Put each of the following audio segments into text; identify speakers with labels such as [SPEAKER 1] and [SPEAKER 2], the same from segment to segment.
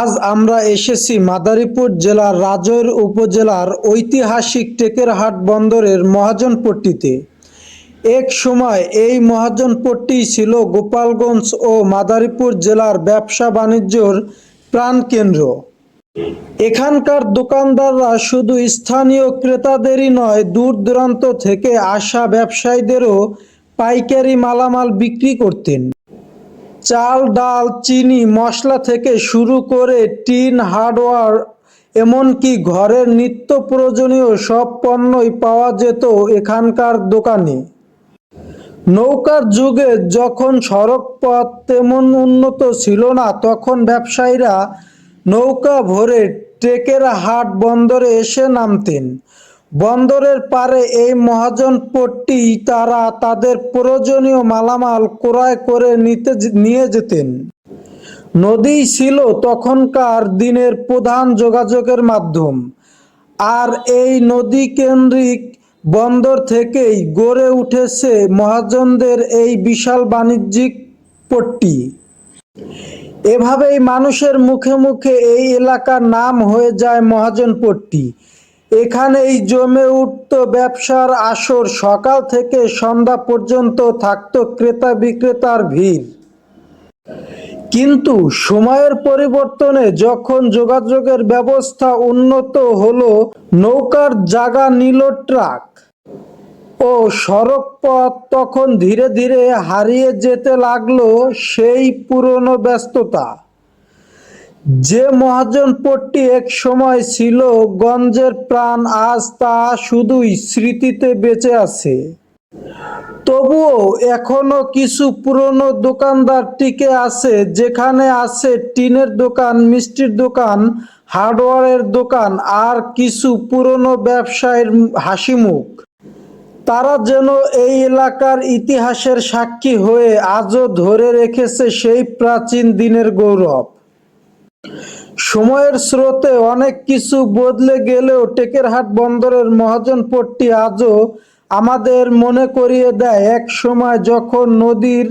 [SPEAKER 1] আজ আমরা এসেছি মাদারীপুর জেলার রাজৈর উপজেলার ঐতিহাসিক টেকেরহাট বন্দরের মহাজনপট্টিতে। এক সময় এই মহাজনপট্টি ছিল গোপালগঞ্জ ও মাদারীপুর জেলার ব্যবসা বাণিজ্যর প্রাণকেন্দ্র। এখানকার দোকানদাররা শুধু স্থানীয় ক্রেতাদেরই নয় দূর দূরান্ত থেকে আসা ব্যবসায়ীদেরও পাইকারি মালামাল বিক্রি করতেন। চাল, ডাল, চিনি, মশলা থেকে শুরু করে টিন হার্ডওয়ার এমনকি ঘরের নিত্য প্রয়োজনীয় সব পণ্যই পাওয়া যেত এখানকার দোকানে। নৌকার যুগে যখন সড়ক পথ তেমন উন্নত ছিল না, তখন ব্যবসায়ীরা নৌকা ভরে টেকের হাট বন্দরে এসে নামতেন। বন্দরের পারে এই মহাজনপট্টি তারা তাদের প্রয়োজনীয় মালামাল ক্রয় করে নিতে নিয়ে যেতেন। নদী ছিল তখনকার দিনের প্রধান যোগাযোগের মাধ্যম। আর এই নদী কেন্দ্রিক বন্দর থেকেই গড়ে উঠেছে মহাজনদের এই বিশাল বাণিজ্যিক পট্টি। এভাবেই মানুষের মুখে মুখে এই এলাকার নাম হয়ে যায় মহাজনপট্টি এখানেই জমে উঠত ব্যবসার আসর। সকাল থেকে সন্ধ্যা পর্যন্ত থাকত ক্রেতা বিক্রেতার ভিড়। কিন্তু সময়ের পরিবর্তনে যখন যোগাযোগের ব্যবস্থা উন্নত হলো, নৌকার জায়গা নিল ট্রাক ও সড়ক পথ তখন ধীরে ধীরে হারিয়ে যেতে লাগল সেই পুরনো ব্যস্ততা। যে মহাজনপট্টি এক সময় ছিল গঞ্জের প্রাণ, আজ তা শুধুই স্মৃতিতে বেঁচে আছে। তবুও এখনও কিছু পুরনো দোকানদার টিকে আছে, যেখানে আছে টিনের দোকান, মিষ্টির দোকান হার্ডওয়্যারের দোকান, আর কিছু পুরনো ব্যবসায়ের হাসি মুখ। তারা যেন এই এলাকার ইতিহাসের সাক্ষী হয়ে আজও ধরে রেখেছে সেই প্রাচীন দিনের গৌরব। সময়ের স্রোতে অনেক কিছু বদলে গেলেও টেকেরহাট বন্দরের মহাজন মহাজনপট্টি আজও আমাদের মনে করিয়ে দেয় এক সময় যখন নদীর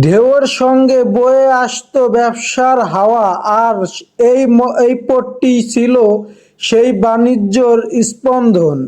[SPEAKER 1] ঢেউয়ের সঙ্গে বয়ে আসতো ব্যবসার হাওয়া, আর এই এই পট্টি ছিল সেই বাণিজ্যর স্পন্দন।